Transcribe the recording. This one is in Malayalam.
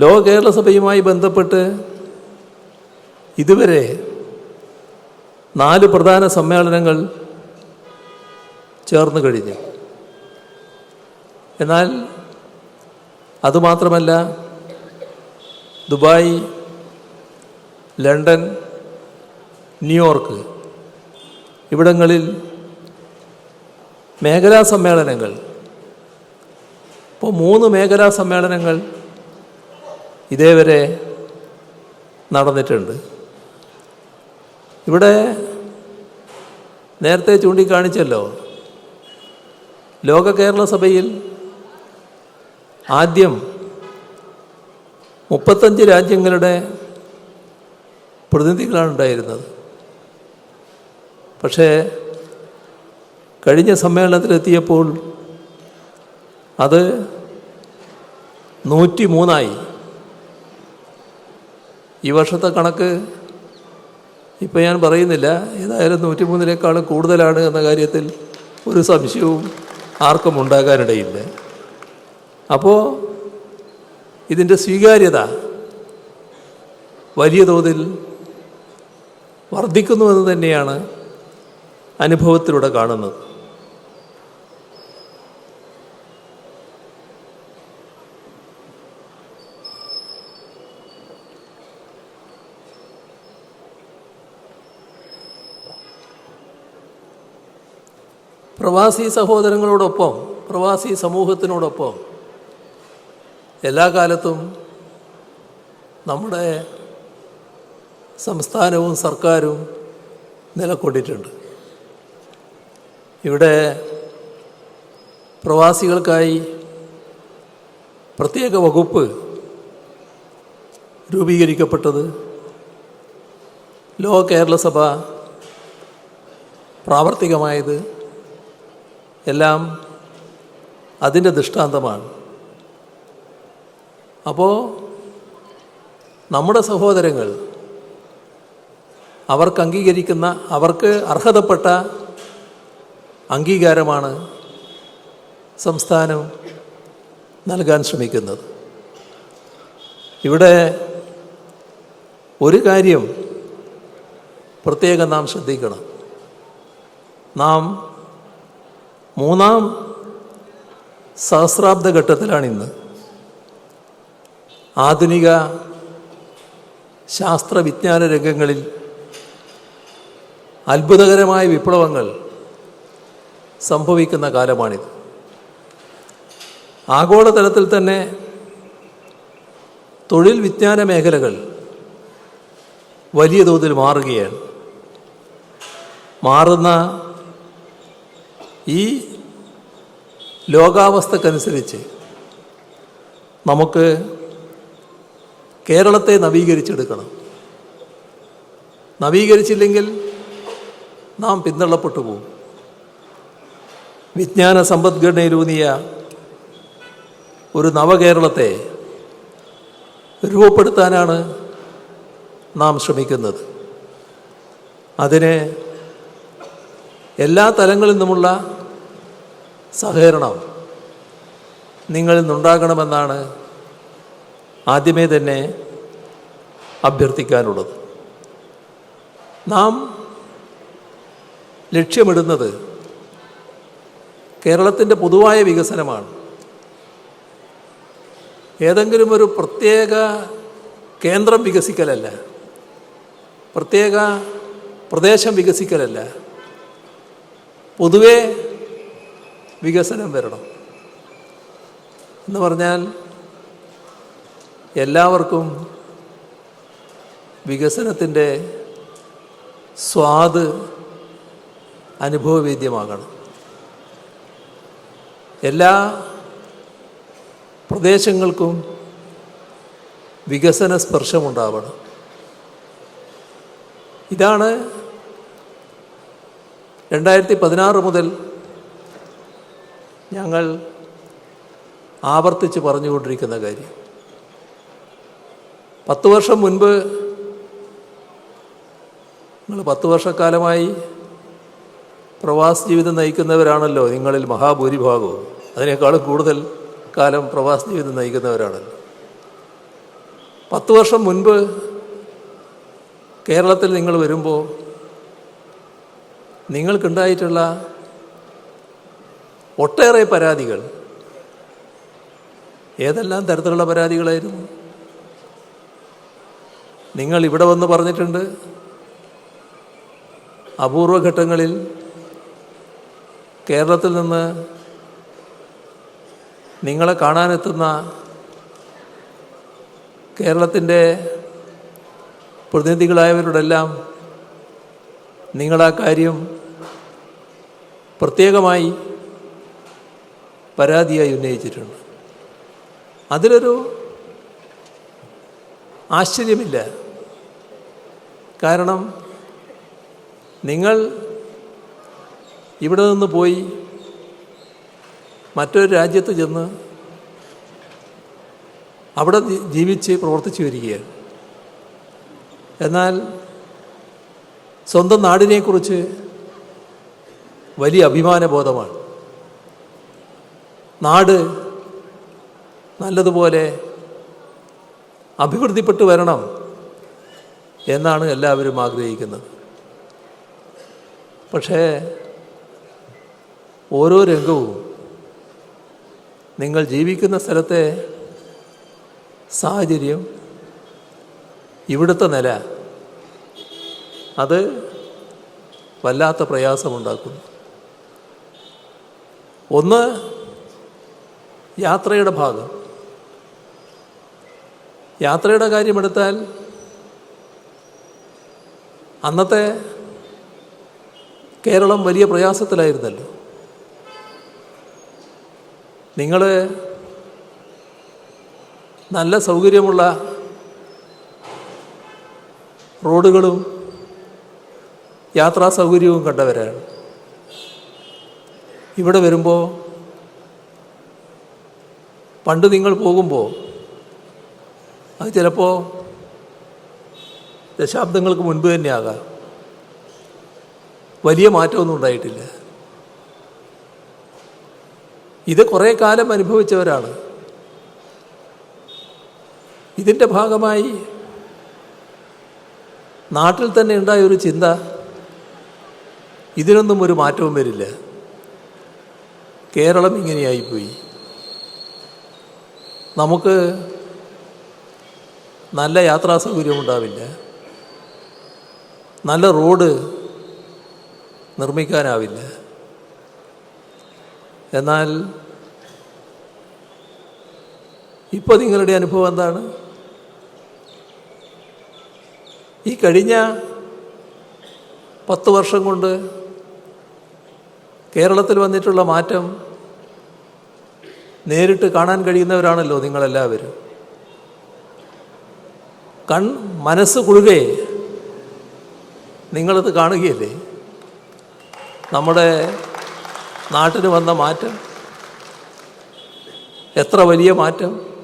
ലോക കേരള സഭയുമായി ബന്ധപ്പെട്ട് ഇതുവരെ നാല് പ്രധാന സമ്മേളനങ്ങൾ ചേർന്ന് കഴിഞ്ഞു. എന്നാൽ അതുമാത്രമല്ല ദുബായ് ലണ്ടൻ ന്യൂയോർക്ക് ഇവിടങ്ങളിൽ മേഖലാ സമ്മേളനങ്ങൾ. ഇപ്പോൾ മൂന്ന് മേഖലാ സമ്മേളനങ്ങൾ ഇതേവരെ നടന്നിട്ടുണ്ട്. ഇവിടെ നേരത്തെ ചൂണ്ടിക്കാണിച്ചല്ലോ ലോക കേരള സഭയിൽ ആദ്യം മുപ്പത്തഞ്ച് രാജ്യങ്ങളുടെ പ്രതിനിധികളാണ് ഉണ്ടായിരുന്നത്. പക്ഷേ കഴിഞ്ഞ സമ്മേളനത്തിലെത്തിയപ്പോൾ അത് നൂറ്റി മൂന്നായി ഈ വർഷത്തെ കണക്ക് ഇപ്പം ഞാൻ പറയുന്നില്ല. ഏതായാലും നൂറ്റി മൂന്നിനേക്കാളും കൂടുതലാണ് എന്ന കാര്യത്തിൽ ഒരു സംശയവും ആർക്കും ഉണ്ടാകാനിടയില്ല. അപ്പോൾ ഇതിന്റെ സ്വീകാര്യത വലിയ തോതിൽ വർദ്ധിക്കുന്നുവെന്ന് തന്നെയാണ് അനുഭവത്തിലൂടെ കാണുന്നത്. പ്രവാസി സഹോദരങ്ങളോടൊപ്പം പ്രവാസി സമൂഹത്തിനോടൊപ്പം എല്ലാ കാലത്തും നമ്മുടെ സംസ്ഥാനവും സർക്കാരും നിലകൊണ്ടിട്ടുണ്ട്. ഇവിടെ പ്രവാസികൾക്കായി പ്രത്യേക വകുപ്പ് രൂപീകരിക്കപ്പെട്ടത് ലോ കേരള സഭ പ്രാവർത്തികമായത് എല്ലാം അതിന്റെ ദൃഷ്ടാന്തമാണ്. അപ്പോൾ നമ്മുടെ സഹോദരങ്ങൾ അവർക്ക് അംഗീകരിക്കുന്ന അവർക്ക് അർഹതപ്പെട്ട അംഗീകാരമാണ് സംസ്ഥാനം നൽകാൻ ശ്രമിക്കുന്നത്. ഇവിടെ ഒരു കാര്യം പ്രത്യേകം നാം ശ്രദ്ധിക്കണം. നാം മൂന്നാം സഹസ്രാബ്ദ ഘട്ടത്തിലാണ് ഇന്ന് ആധുനിക ശാസ്ത്രവിജ്ഞാന രംഗങ്ങളിൽ അത്ഭുതകരമായ വിപ്ലവങ്ങൾ സംഭവിക്കുന്ന കാലമാണിത്. ആഗോളതലത്തിൽ തന്നെ തൊഴിൽ വിജ്ഞാന മേഖലകൾ വലിയ തോതിൽ മാറുകയാണ്. മാറുന്ന ഈ ലോകാവസ്ഥക്കനുസരിച്ച് നമുക്ക് കേരളത്തെ നവീകരിച്ചെടുക്കണം. നവീകരിച്ചില്ലെങ്കിൽ നാം പിന്തള്ളപ്പെട്ടു പോകും വിജ്ഞാന സമ്പദ്ഘടനയിലൂന്നിയ ഒരു നവകേരളത്തെ രൂപപ്പെടുത്താനാണ് നാം ശ്രമിക്കുന്നത്. അതിന് എല്ലാ തലങ്ങളിൽ നിന്നുമുള്ള സഹകരണം നിങ്ങളിൽ നിന്നുണ്ടാകണമെന്നാണ് ആദ്യമേ തന്നെ അഭ്യർത്ഥിക്കാനുള്ളത്. നാം ലക്ഷ്യമിടുന്നത് കേരളത്തിന്റെ പൊതുവായ വികസനമാണ്. ഏതെങ്കിലും ഒരു പ്രത്യേക കേന്ദ്രം വികസിക്കലല്ല പ്രത്യേക പ്രദേശം വികസിക്കലല്ല പൊതുവേ വികസനം വരണം. എന്ന് പറഞ്ഞാൽ എല്ലാവർക്കും വികസനത്തിന്റെ സ്വാദ് അനുഭവവേദ്യമാകണം. എല്ലാ പ്രദേശങ്ങൾക്കും വികസന സ്പർശമുണ്ടാവണം. ഇതാണ് രണ്ടായിരത്തി പതിനാറ് മുതൽ ഞങ്ങൾ ആവർത്തിച്ച് പറഞ്ഞുകൊണ്ടിരിക്കുന്ന കാര്യം. പത്ത് വർഷം മുൻപ് നിങ്ങൾ പത്ത് വർഷക്കാലമായി പ്രവാസ ജീവിതം നയിക്കുന്നവരാണല്ലോ. നിങ്ങളിൽ മഹാഭൂരിഭാഗവും. അതിനേക്കാളും കൂടുതൽ കാലം പ്രവാസ ജീവിതം നയിക്കുന്നവരാണല്ലോ. പത്ത് വർഷം മുൻപ് കേരളത്തിൽ നിങ്ങൾ വരുമ്പോൾ നിങ്ങൾക്കുണ്ടായിട്ടുള്ള ഒട്ടേറെ പരാതികൾ. ഏതെല്ലാം തരത്തിലുള്ള പരാതികളായിരുന്നു? നിങ്ങൾ ഇവിടെ വന്ന് പറഞ്ഞിട്ടുണ്ട് അപൂർവഘട്ടങ്ങളിൽ കേരളത്തിൽ നിന്ന് നിങ്ങളെ കാണാനെത്തുന്ന കേരളത്തിന്റെ പ്രതിനിധികളായവരോടെല്ലാം നിങ്ങളാ കാര്യം പ്രത്യേകമായി പരാതിയായി ഉന്നയിച്ചിട്ടുണ്ട്. അതിലൊരു ആശ്ചര്യമില്ല. കാരണം നിങ്ങൾ ഇവിടെ നിന്ന് പോയി മറ്റൊരു രാജ്യത്ത് ചെന്ന് അവിടെ ജീവിച്ച് പ്രവർത്തിച്ചു വരികയാണ്. എന്നാൽ സ്വന്തം നാടിനെക്കുറിച്ച് വലിയ അഭിമാനബോധമാണ്. നാട് നല്ലതുപോലെ അഭിവൃദ്ധിപ്പെട്ടു വരണം എന്നാണ് എല്ലാവരും ആഗ്രഹിക്കുന്നത്. പക്ഷേ ഓരോ രംഗവും നിങ്ങൾ ജീവിക്കുന്ന സ്ഥലത്തെ സാഹചര്യം ഇവിടുത്തെ നില അത് വല്ലാത്ത പ്രയാസമുണ്ടാക്കുന്നു. ഒന്ന് യാത്രയുടെ ഭാഗം. യാത്രയുടെ കാര്യമെടുത്താൽ അന്നത്തെ കേരളം വലിയ പ്രയാസത്തിലായിരുന്നല്ലോ. നിങ്ങൾ നല്ല സൗകര്യമുള്ള റോഡുകളും യാത്രാ സൗകര്യവും കണ്ടവരാണ്. ഇവിടെ വരുമ്പോൾ പണ്ട് നിങ്ങൾ പോകുമ്പോൾ അത് ചിലപ്പോൾ ദശാബ്ദങ്ങൾക്ക് മുൻപ് തന്നെയാകാം. വലിയ മാറ്റമൊന്നും ഉണ്ടായിട്ടില്ല. ഇത് കുറേ കാലം അനുഭവിച്ചവരാണ്. ഇതിന്റെ ഭാഗമായി നാട്ടിൽ തന്നെ ഉണ്ടായ ഒരു ചിന്ത ഇതിനൊന്നും ഒരു മാറ്റവും വരില്ല. കേരളം ഇങ്ങനെയായിപ്പോയി. നമുക്ക് നല്ല യാത്രാ സൗകര്യം ഉണ്ടാവില്ല നല്ല റോഡ് നിർമ്മിക്കാനാവില്ല. എന്നാൽ ഇപ്പോൾ നിങ്ങളുടെ അനുഭവം എന്താണ്? ഈ കഴിഞ്ഞ പത്ത് വർഷം കൊണ്ട് കേരളത്തിൽ വന്നിട്ടുള്ള മാറ്റം നേരിട്ട് കാണാൻ കഴിയുന്നവരാണല്ലോ നിങ്ങളെല്ലാവരും. കൺ മനസ്സ് കുഴുകെ നിങ്ങളത് കാണുകയല്ലേ? നമ്മുടെ നാട്ടിന് വന്ന മാറ്റം എത്ര വലിയ മാറ്റം?